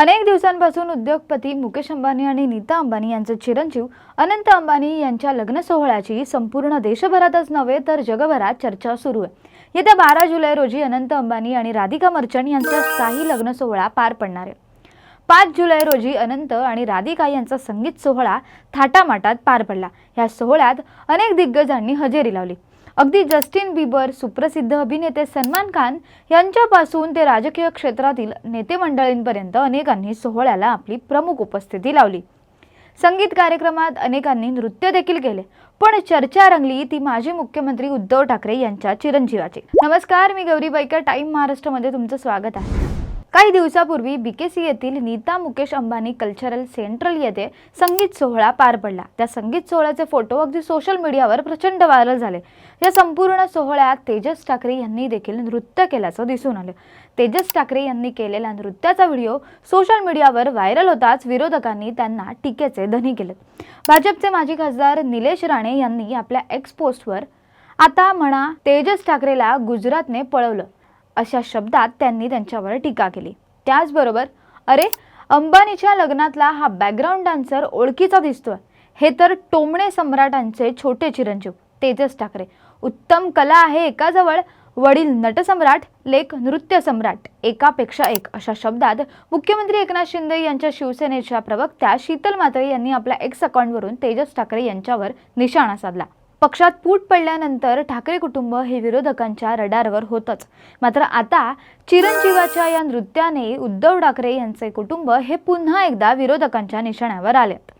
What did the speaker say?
अनेक दिवसांपासून उद्योगपती मुकेश अंबानी आणि नीता अंबानी यांचे चिरंजीव अनंत अंबानी यांच्या लग्न सोहळ्याची संपूर्ण देशभरातच नव्हे तर जगभरात चर्चा सुरू आहे. येत्या बारा जुलै रोजी अनंत अंबानी आणि राधिका मर्चंट यांचा साही लग्न सोहळा पार पडणार आहे. पाच जुलै रोजी अनंत आणि राधिका यांचा संगीत सोहळा थाटामाटात पार पडला. या सोहळ्यात अनेक दिग्गजांनी हजेरी लावली. अगदी जस्टिन बिबर सुप्रसिद्ध अभिनेते सलमान खान यांच्यापासून ते राजकीय क्षेत्रातील नेते मंडळींपर्यंत अनेकांनी सोहळ्याला आपली प्रमुख उपस्थिती लावली. संगीत कार्यक्रमात अनेकांनी नृत्य देखील केले पण चर्चा रंगली ती माजी मुख्यमंत्री उद्धव ठाकरे यांच्या चिरंजीवाची. नमस्कार मी गौरी बाईकर टाइम महाराष्ट्रामध्ये तुमचं स्वागत आहे. काही दिवसापूर्वी बीकेसी येथील नीता मुकेश अंबानी कल्चरल सेंट्रल येथे संगीत सोहळा पार पडला. त्या संगीत सोहळ्याचे फोटो अगदी सोशल मीडियावर प्रचंड व्हायरल झाले. या संपूर्ण सोहळ्यात तेजस ठाकरे यांनी देखील नृत्य केल्याचं दिसून आलं. तेजस ठाकरे यांनी केलेल्या नृत्याचा व्हिडिओ सोशल मीडियावर व्हायरल होताच विरोधकांनी त्यांना टीकेचे धनी केले. भाजपचे माजी खासदार निलेश राणे यांनी आपल्या एक्स पोस्टवर आता म्हणा तेजस ठाकरेला गुजरातने पळवलं. अशा शब्दात त्यांनी त्यांच्यावर टीका केली. त्याचबरोबर अरे अंबानीच्या लग्नातला हा बॅकग्राऊंड डान्सर ओळखीचा दिसतोय. हे तर टोमणे सम्राटांचे छोटे चिरंजीव तेजस ठाकरे. उत्तम कला आहे एकाजवळ वडील नटसम्राट लेख नृत्य सम्राट एकापेक्षा एक अशा शब्दात मुख्यमंत्री एकनाथ शिंदे यांच्या शिवसेनेच्या प्रवक्त्या शीतल मात्रे यांनी आपल्या एक्स अकाउंटवरून तेजस ठाकरे यांच्यावर निशाणा साधला. पक्षात फूट पडल्यानंतर ठाकरे कुटुंब हे विरोधकांच्या रडारवर होतंच. मात्र आता चिरंजीवाच्या या नृत्याने उद्धव ठाकरे यांचे कुटुंब हे पुन्हा एकदा विरोधकांच्या निशाण्यावर आलेत.